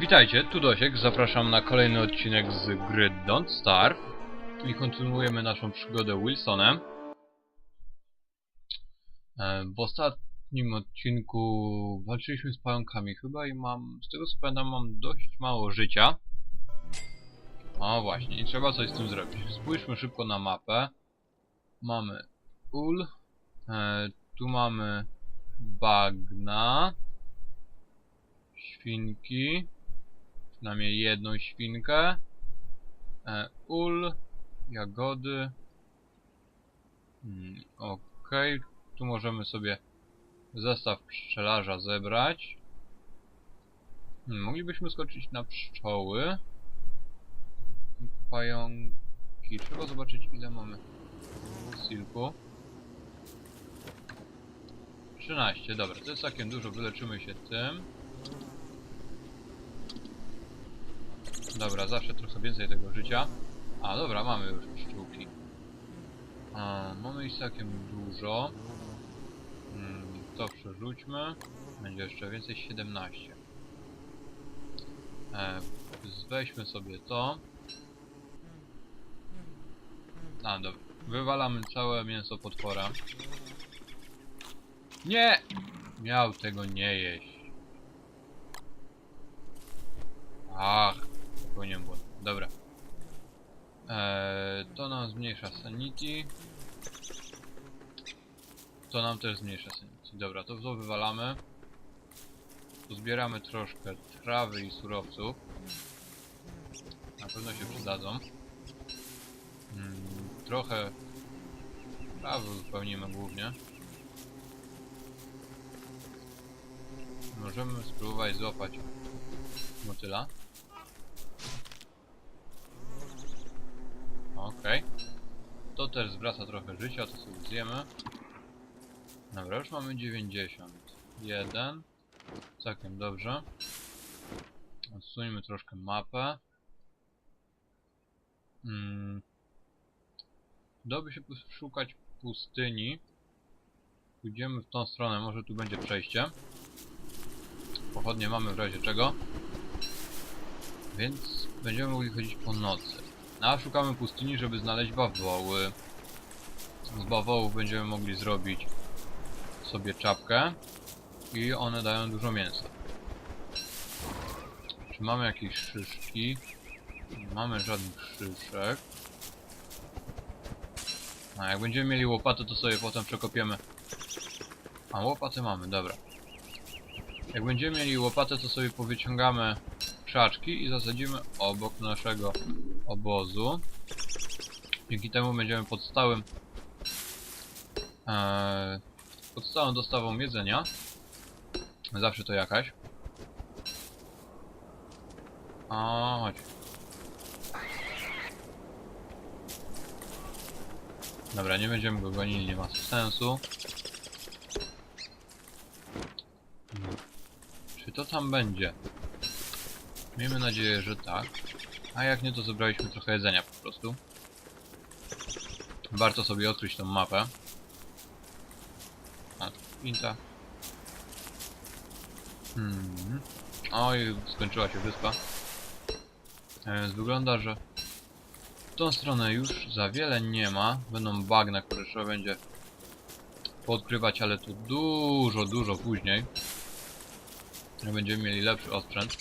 Witajcie, tu Dosiek, zapraszam na kolejny odcinek z gry Don't Starve i kontynuujemy naszą przygodę Wilsonem. E, W ostatnim odcinku walczyliśmy z pająkami chyba i mam, z tego co pamiętam, mam dość mało życia. O właśnie, i trzeba coś z tym zrobić. Spójrzmy szybko na mapę. Mamy ul, e, tu mamy bagna, świnki, przynajmniej jedną świnkę, e, ul, jagody. Hmm, Okej, tu możemy sobie zestaw pszczelarza zebrać. Hmm, moglibyśmy skoczyć na pszczoły. Pająki. Trzeba zobaczyć ile mamy silku. 13, dobra, to jest całkiem dużo, wyleczymy się tym. Dobra, zawsze trochę więcej tego życia. A, dobra, mamy już pszczółki. A, mamy ich całkiem dużo. Mm, to przerzućmy. Będzie jeszcze więcej, 17. E, weźmy sobie to. A, dobra. Wywalamy całe mięso potwora. Nie! Miał tego nie jeść. Ach, popełniłem błąd. Dobra. Eee, to nam zmniejsza sanity. To nam też zmniejsza sanity. Dobra, to to wywalamy. Pozbieramy troszkę trawy i surowców. Na pewno się przydadzą. Mm, trochę trawy wypełnimy głównie. Możemy spróbować złapać motyla. Okej. To też zwraca trochę życia, to sobie zjemy. Dobra, już mamy 91. Całkiem dobrze. Odsuńmy troszkę mapę. Mm. Dałoby się szukać pustyni. Pójdziemy w tą stronę, może tu będzie przejście. Pochodnie mamy w razie czego. Więc będziemy mogli chodzić po nocy. No, A szukamy pustyni, żeby znaleźć bawoły. Z bawołów będziemy mogli zrobić sobie czapkę. I one dają dużo mięsa. Czy mamy jakieś szyszki? Nie mamy żadnych szyszek. A jak będziemy mieli łopatę, to sobie potem przekopiemy. A łopatę mamy, dobra. Jak będziemy mieli łopatę, to sobie powyciągamy krzaczki i zasadzimy obok naszego obozu. Dzięki temu będziemy pod stałym e, pod dostawą jedzenia. Zawsze to jakaś. O, chodź. Dobra, nie będziemy go gonili, nie ma sensu. Czy to tam będzie? Miejmy nadzieję, że tak. A jak nie, to zebraliśmy trochę jedzenia po prostu. Warto sobie odkryć tą mapę. A, tu pinta. Hmm. Oj, skończyła się wyspa. E, Więc wygląda, że w tą stronę już za wiele nie ma. Będą bagna, które trzeba będzie podkrywać, ale tu dużo, dużo później. Będziemy mieli lepszy osprzęt.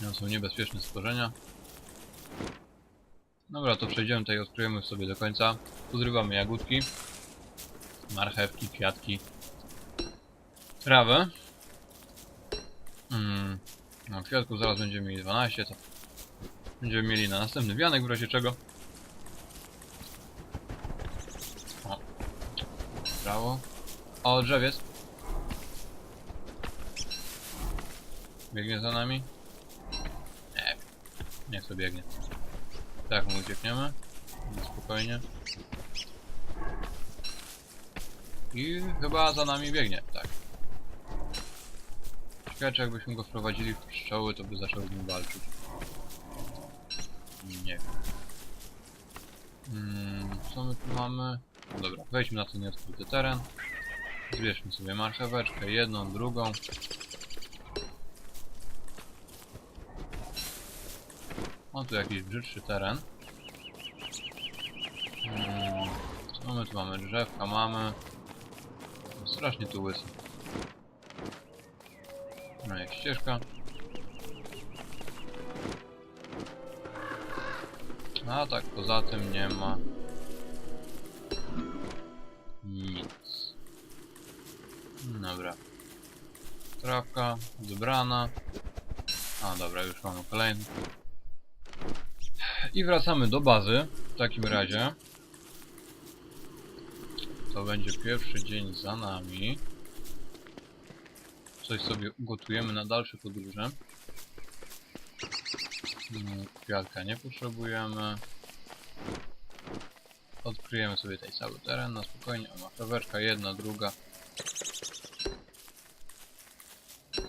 To są niebezpieczne stworzenia. Dobra, to przejdziemy tutaj, odkryjemy sobie do końca. Pozrywamy jagódki, marchewki, kwiatki, trawę. Mm. No, kwiatków zaraz będziemy mieli 12, to będziemy mieli na następny wianek w razie czego. O. Brawo. O, drzewiec. Biegnie za nami? Nie. Niech sobie biegnie. Tak, mu uciekniemy. Spokojnie. I chyba za nami biegnie, tak. Ciekawe, czy jakbyśmy go wprowadzili w pszczoły, to by zaczął z nim walczyć. Nie wiem. Hmm, co my tu mamy? No dobra, wejdźmy na ten nieodkryty teren. Zbierzmy sobie marcheweczkę, jedną, drugą. O, tu jakiś brzydszy teren. Hmm, co my tu mamy? Drzewka mamy. Strasznie tu łysy. No jest ścieżka. A tak poza tym nie ma nic. Dobra. Trawka zebrana. A dobra, już mamy kolejny. I wracamy do bazy w takim razie. To będzie pierwszy dzień za nami. Coś sobie ugotujemy na dalsze podróże. Mm, Kwiatka nie potrzebujemy. Odkryjemy sobie tutaj cały teren na spokojnie. O, marcheweczka, jedna, druga.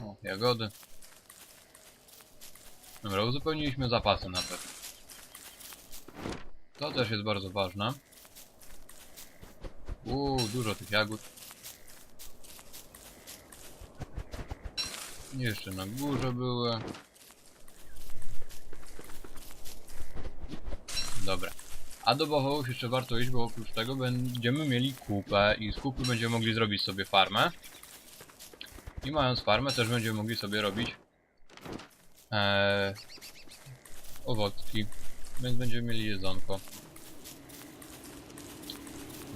O, jagody. Dobra, uzupełniliśmy zapasy na pewno. To też jest bardzo ważne. Uuu, dużo tych jagód. Jeszcze na górze były. Dobra. A do bawołów jeszcze warto iść, bo oprócz tego będziemy mieli kupę i z kupy będziemy mogli zrobić sobie farmę. I mając farmę też będziemy mogli sobie robić ee, owocki, więc będziemy mieli jedzonko.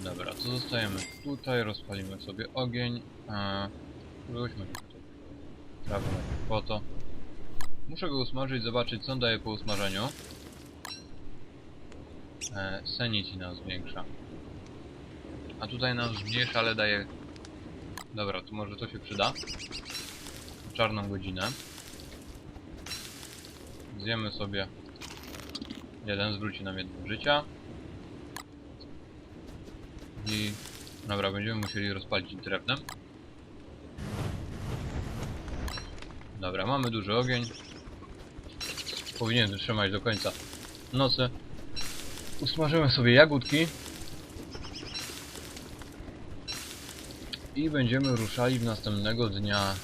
Dobra, to zostajemy tutaj, rozpalimy sobie ogień. Wróćmy tutaj. Trawę po to. Muszę go usmażyć, zobaczyć co on daje po usmażeniu. E, Sanity zwiększa. A tutaj nam zmniejsza, ale daje... Dobra, to może to się przyda. Czarną godzinę. Zjemy sobie jeden, zwróci nam jedno życia. I... Dobra, będziemy musieli rozpalić drewnem. Dobra, mamy duży ogień. Powinien wytrzymać do końca nocy. Usmażymy sobie jagódki. I będziemy ruszali w następnego dnia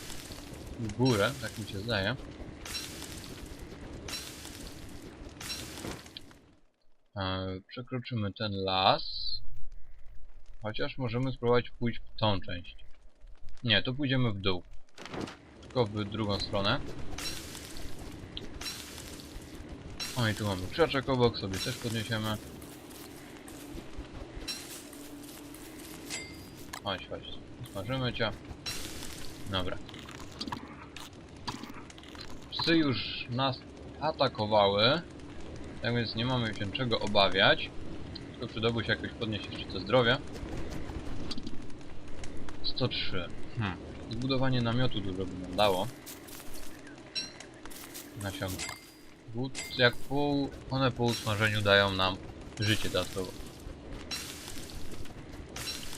w górę, tak mi się zdaje. E, przekroczymy ten las. Chociaż możemy spróbować pójść w tą część. Nie, to pójdziemy w dół. Tylko w drugą stronę. O i tu mamy krzaczek obok, sobie też podniesiemy. Chodź, chodź. Smażymy cię. Dobra. Psy już nas atakowały. Tak więc nie mamy się czego obawiać. Tylko przydałoby się jakoś podnieść jeszcze to zdrowie. 103. Hmm. Zbudowanie namiotu dużo by nam dało. Nasionka. Jak po, one po usmażeniu dają nam życie dodatkowo.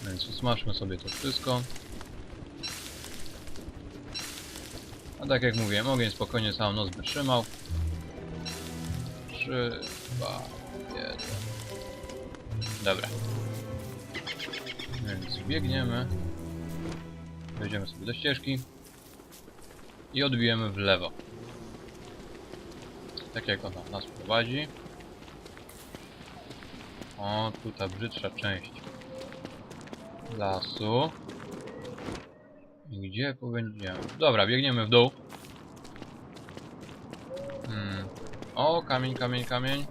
Więc usmażmy sobie to wszystko. A tak jak mówiłem, ogień spokojnie całą noc wytrzymał. 3, 2, 1. Dobra. Więc biegniemy. Wejdziemy sobie do ścieżki. I odbijemy w lewo. Tak jak ona nas prowadzi. O, tu ta brzydsza część lasu. Gdzie będziemy? Dobra, biegniemy w dół. Hmm. O, kamień, kamień, kamień.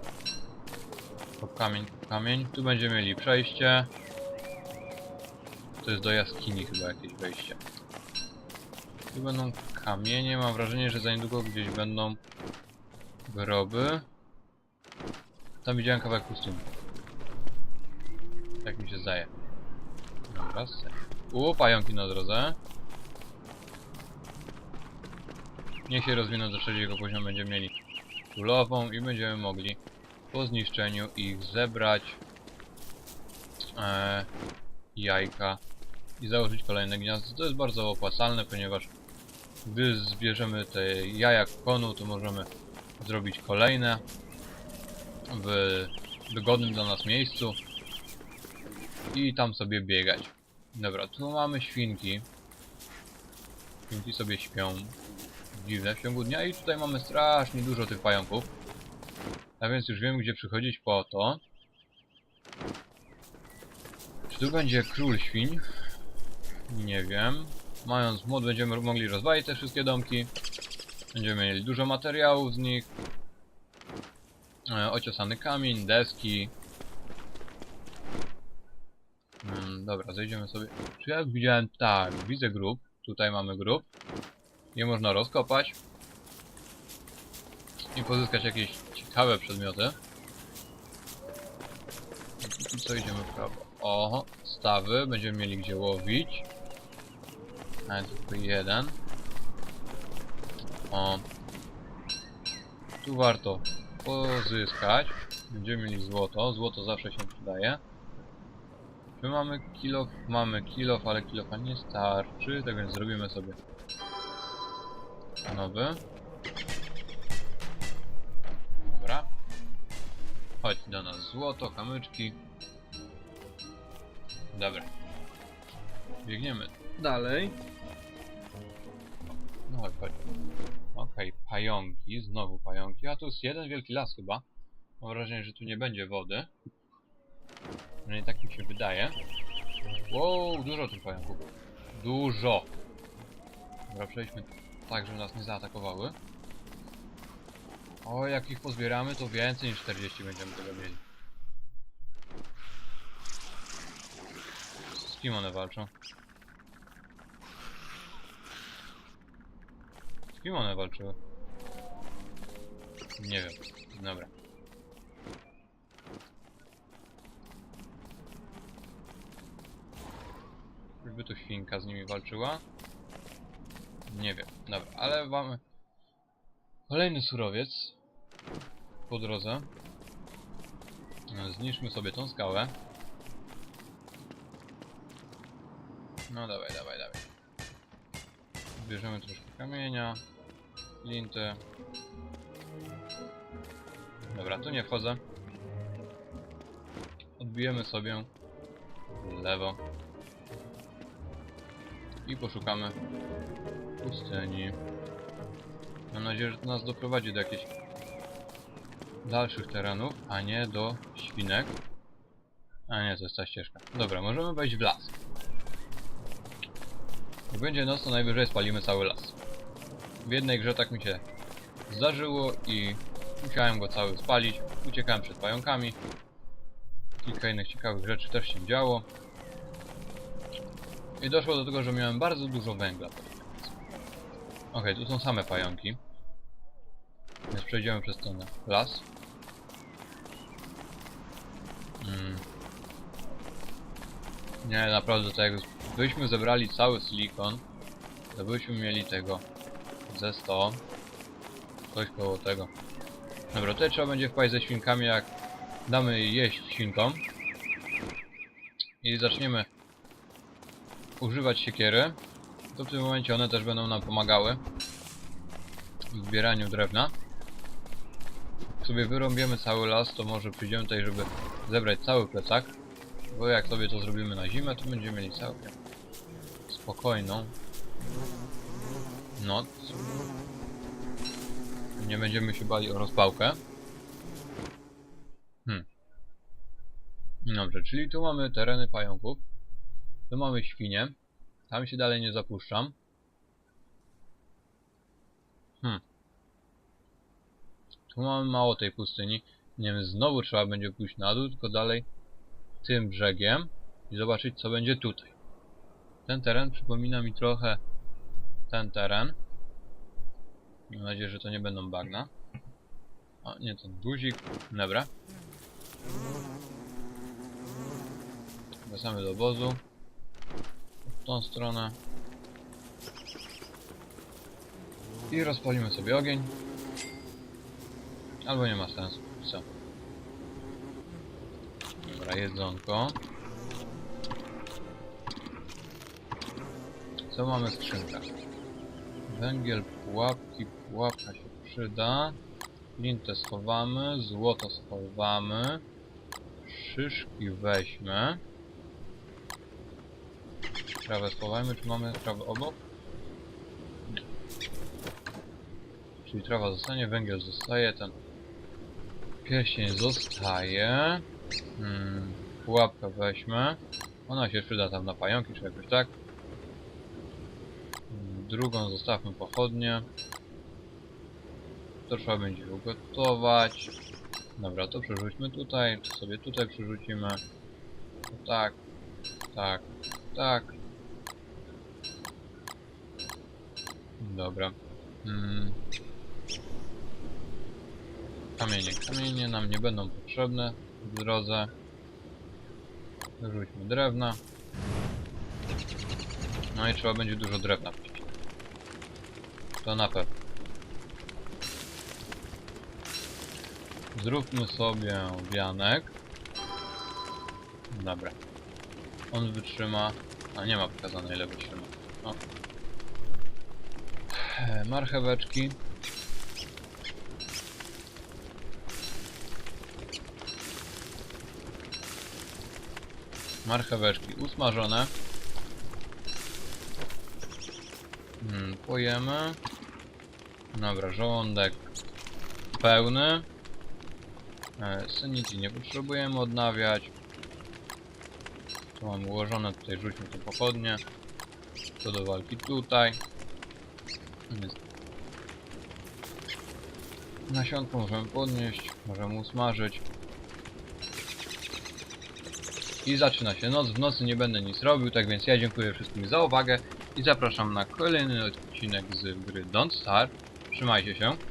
O, kamień, kamień. Tu będziemy mieli przejście. To jest do jaskini chyba jakieś wejście. Tu będą kamienie. Mam wrażenie, że za niedługo gdzieś będą groby. Tam widziałem kawałek pustyni. Tak mi się zdaje. Dobra. U, pająki na drodze. Niech się rozwiną do trzeciego poziomu, będziemy mieli królową i będziemy mogli po zniszczeniu ich zebrać e, jajka i założyć kolejne gniazdo. To jest bardzo opłacalne, ponieważ gdy zbierzemy te jaja konu, to możemy zrobić kolejne w wygodnym dla nas miejscu i tam sobie biegać. Dobra, tu mamy świnki. Świnki sobie śpią dziwne w ciągu dnia i tutaj mamy strasznie dużo tych pająków. A więc już wiem, gdzie przychodzić po to. Czy tu będzie król świń? Nie wiem. Mając mod będziemy mogli rozwalić te wszystkie domki. Będziemy mieli dużo materiałów z nich. E, ociosany kamień, deski. Mm, dobra, zejdziemy sobie. Czy ja widziałem? Tak, widzę grób. Tutaj mamy grób. Je można rozkopać. I pozyskać jakieś ciekawe przedmioty. Co idziemy w prawo? Oho, stawy. Będziemy mieli gdzie łowić. A tylko jeden. O. Tu warto pozyskać. Będziemy mieli złoto. Złoto zawsze się przydaje. Czy mamy kilof? Mamy kilof, ale kilofa nie starczy, tak więc zrobimy sobie nowy. Dobra. Chodź do nas złoto, kamyczki. Dobra. Biegniemy. Dalej. No chodź. Okej, pająki, znowu pająki. A tu jest jeden wielki las chyba. Mam wrażenie, że tu nie będzie wody. Przynajmniej tak mi się wydaje. Wow, dużo tych pająków. Dużo! Dobra, przejdźmy tak, żeby nas nie zaatakowały. O, jak ich pozbieramy, to więcej niż 40 będziemy tego mieli. Z kim one walczą? Kim one walczyły? Nie wiem. Dobra. Czyżby tu świnka z nimi walczyła? Nie wiem. Dobra, ale mamy kolejny surowiec po drodze. No, Zniszczmy sobie tą skałę. No dawaj, dawaj, dawaj. Bierzemy troszkę kamienia, linty. Dobra, tu nie wchodzę. Odbijemy sobie lewo. I poszukamy pustyni. Mam nadzieję, że to nas doprowadzi do jakichś dalszych terenów, a nie do świnek. A nie, to jest ta ścieżka. Dobra, możemy wejść w las. Jak będzie noc, to najwyżej spalimy cały las. W jednej grze tak mi się zdarzyło i musiałem go cały spalić. Uciekałem przed pająkami. Kilka innych ciekawych rzeczy też się działo. I doszło do tego, że miałem bardzo dużo węgla. Okej, tu są same pająki. Więc przejdziemy przez ten las. Mm. Nie, naprawdę tak jakbyśmy zebrali cały silikon, to byśmy mieli tego ze 100. Coś koło tego. Dobra, tutaj trzeba będzie wpaść ze świnkami, jak damy jeść świnkom. I zaczniemy używać siekiery, to w tym momencie one też będą nam pomagały w zbieraniu drewna. Jak sobie wyrąbiemy cały las, to może przyjdziemy tutaj, żeby zebrać cały plecak. Bo jak sobie to zrobimy na zimę, to będziemy mieli całkiem spokojną noc. Nie będziemy się bali o rozpałkę. Hmm. Dobrze, czyli tu mamy tereny pająków. Tu mamy świnie. Tam się dalej nie zapuszczam. Hmm. Tu mamy mało tej pustyni. Nie wiem, znowu trzeba będzie pójść na dół, tylko dalej tym brzegiem i zobaczyć co będzie tutaj. Ten teren przypomina mi trochę ten teren. Mam nadzieję, że to nie będą bagna. O, nie, ten guzik. Dobra. Wracamy do obozu. W tą stronę. I rozpalimy sobie ogień. Albo nie ma sensu. Co? Dobra, jedzonko. Co mamy w skrzynkach? Węgiel, pułapki, pułapka się przyda. Lintę schowamy, złoto schowamy. Szyszki weźmy. Trawę schowajmy, czy mamy trawę obok? Nie. Czyli trawa zostanie, węgiel zostaje, ten Pierścień zostaje. Hmm, pułapkę weźmy. Ona się przyda tam na pająki czy jakoś tak. Drugą zostawmy pochodnie. To trzeba będzie ugotować. Dobra, to przerzućmy tutaj, to sobie tutaj przerzucimy. Tak, tak, tak. Dobra. Mm. Kamienie. Kamienie nam nie będą potrzebne w drodze. Wyrzućmy drewna. No i trzeba będzie dużo drewna. To na pewno. Zróbmy sobie wianek. Dobra. On wytrzyma. A nie ma pokazane ile wytrzyma. O. E, Marcheweczki. Marcheweczki usmażone. Hmm, pojemy. Dobra, żołądek pełny. E, Sanity nie potrzebujemy odnawiać. Tu mam ułożone, tutaj rzućmy to pochodnie. To do walki tutaj. Nasionko możemy podnieść, możemy usmażyć. I zaczyna się noc, w nocy nie będę nic robił, tak więc ja dziękuję wszystkim za uwagę i zapraszam na kolejny odcinek z gry Don't Starve. Trzymajcie się.